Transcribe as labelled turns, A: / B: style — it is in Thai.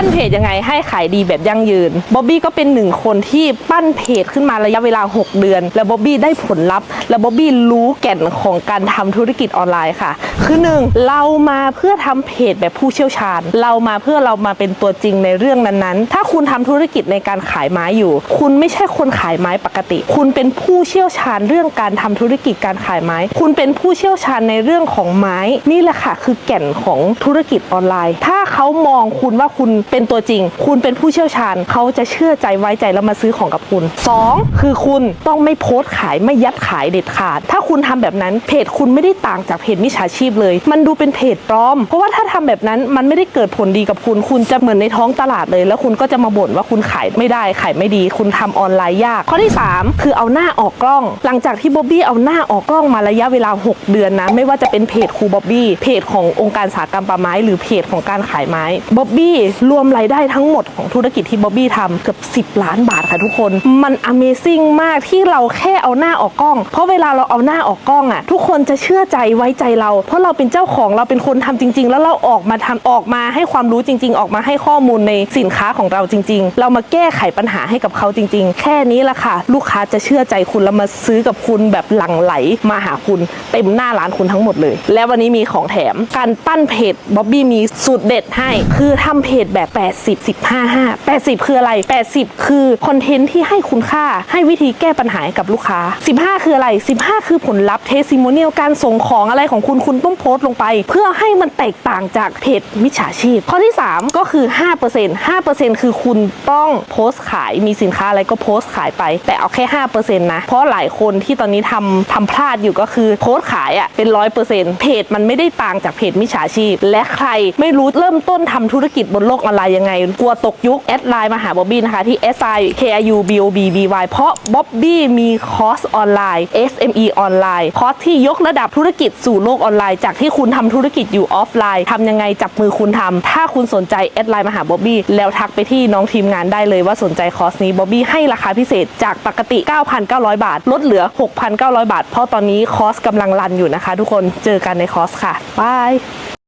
A: ปั้นเพจยังไงให้ขายดีแบบยั่งยืนบ๊อบบี้ก็เป็นหนึ่งคนที่ปั้นเพจขึ้นมาระยะเวลา 6 เดือน แล้วบ๊อบบี้ได้ผลลัพธ์ แล้วบ๊อบบี้รู้แก่นของการทำธุรกิจออนไลน์ค่ะ คือหนึ่งเรามาเพื่อทำเพจแบบผู้เชี่ยวชาญ เรามาเพื่อเรามาเป็นตัวจริงในเรื่องนั้นๆ ถ้าคุณทำธุรกิจในการขายไม้อยู่ คุณไม่ใช่คนขายไม้ปกติ คุณเป็นผู้เชี่ยวชาญเรื่องการทำธุรกิจการขายไม้ คุณเป็นผู้เชี่ยวชาญในเรื่องของไม้ นี่แหละค่ะ คือแก่นของธุรกิจออนไลน์ ถ้าเขามองคุณว่าคุณเป็นตัวจริง คุณเป็นผู้เชี่ยวชาญเขาจะเชื่อใจไว้ใจแล้วมาซื้อของกับคุณ 2. คือคุณต้องไม่โพสต์ขายไม่ยัดขายเด็ดขาด ถ้าคุณทำแบบนั้นเพจคุณไม่ได้ต่างจากเพจมิจฉาชีพเลย มันดูเป็นเพจปลอม เพราะว่าถ้าทำแบบนั้นมันไม่ได้เกิดผลดีกับคุณ คุณจะเหมือนในท้องตลาดเลย แล้วคุณก็จะมาบ่นว่าคุณขายไม่ได้ขายไม่ดี คุณทำออนไลน์ยาก ข้อที่ 3 คือเอาหน้าออกกล้อง หลังจากที่บ๊อบบี้เอาหน้าออกกล้องมาระยะเวลา 6 เดือนนะ ไม่ว่าจะเป็นเพจครูบ๊อบบี้เพจขององค์การสากรรมป่าไม้ หรือเพจของการขายไม้บ๊อบบี้รวมรายได้ทั้งหมดของธุรกิจที่บ๊อบบี้ทำเกือบ 10 ล้านบาทค่ะทุกคน มัน Amazing มากที่เราแค่เอาหน้าออกกล้อง เพราะเวลาเราเอาหน้าออกกล้องอะทุกคนจะเชื่อใจไว้ใจเรา เพราะเราเป็นเจ้าของเราเป็นคนทำจริง ๆ แล้วเราออกมาทำออกมาให้ความรู้จริง ๆ ออกมาให้ข้อมูลในสินค้าของเราจริง ๆ เรามาแก้ไขปัญหาให้กับเขาจริง ๆ แค่นี้ละค่ะ ลูกค้าจะเชื่อใจคุณแล้วมาซื้อกับคุณแบบหลั่งไหลมาหาคุณเต็มหน้าร้านคุณทั้งหมดเลย และวันนี้มีของแถมการปั้นเพจบ๊อบบี้มีสูตรเด็ดให้ คือทำเพจแบบ80 15 5 80 คืออะไร 80 คือคอนเทนต์ที่ให้คุณค่าให้วิธีแก้ปัญหากับลูกค้า 15 คืออะไร 15 คือผลลัพธ์เทสิโมเนียลการส่งของอะไรของคุณคุณต้องโพสต์ลงไป เพื่อให้มันแตกต่างจากเพจมิจฉาชีพ ข้อที่ 3 ก็คือ 5% 5%คือคุณต้องโพสต์ขายมีสินค้าอะไรก็โพสต์ขายไป แต่เอาแค่5%นะเพราะหลายคนที่ตอนนี้ทำทำพลาดอยู่ก็คือโพสต์ขายอะ่ะเป็น100%เพจมันไม่ได้ต่างจากเพจมิจฉาชีพ และใครไม่รู้เริ่มต้นทำธุรกิจบนโลกออนไลน์ยังไง กลัวตกยุค แอดไลน์มาหาบ๊อบบี้นะคะ ที่ S I K I U B O B B Y เพราะบ๊อบบี้มีคอร์สออนไลน์ SME ออนไลน์คอร์สที่ยกระดับธุรกิจสู่โลกออนไลน์ จากที่คุณทำธุรกิจอยู่ออฟไลน์ทำยังไงจับมือคุณทำถ้าคุณสนใจ แอดไลน์มาหาบ๊อบบี้แล้วทักไปที่น้องทีมงานได้เลยว่าสนใจคอร์สนี้บ๊อบบี้ให้ราคาพิเศษจากปกติ 9,900 บาท ลดเหลือ 6,900 บาท เพราะตอนนี้คอร์สกำลังรันอยู่นะคะทุกคนเจอกันในคอร์สค่ะบาย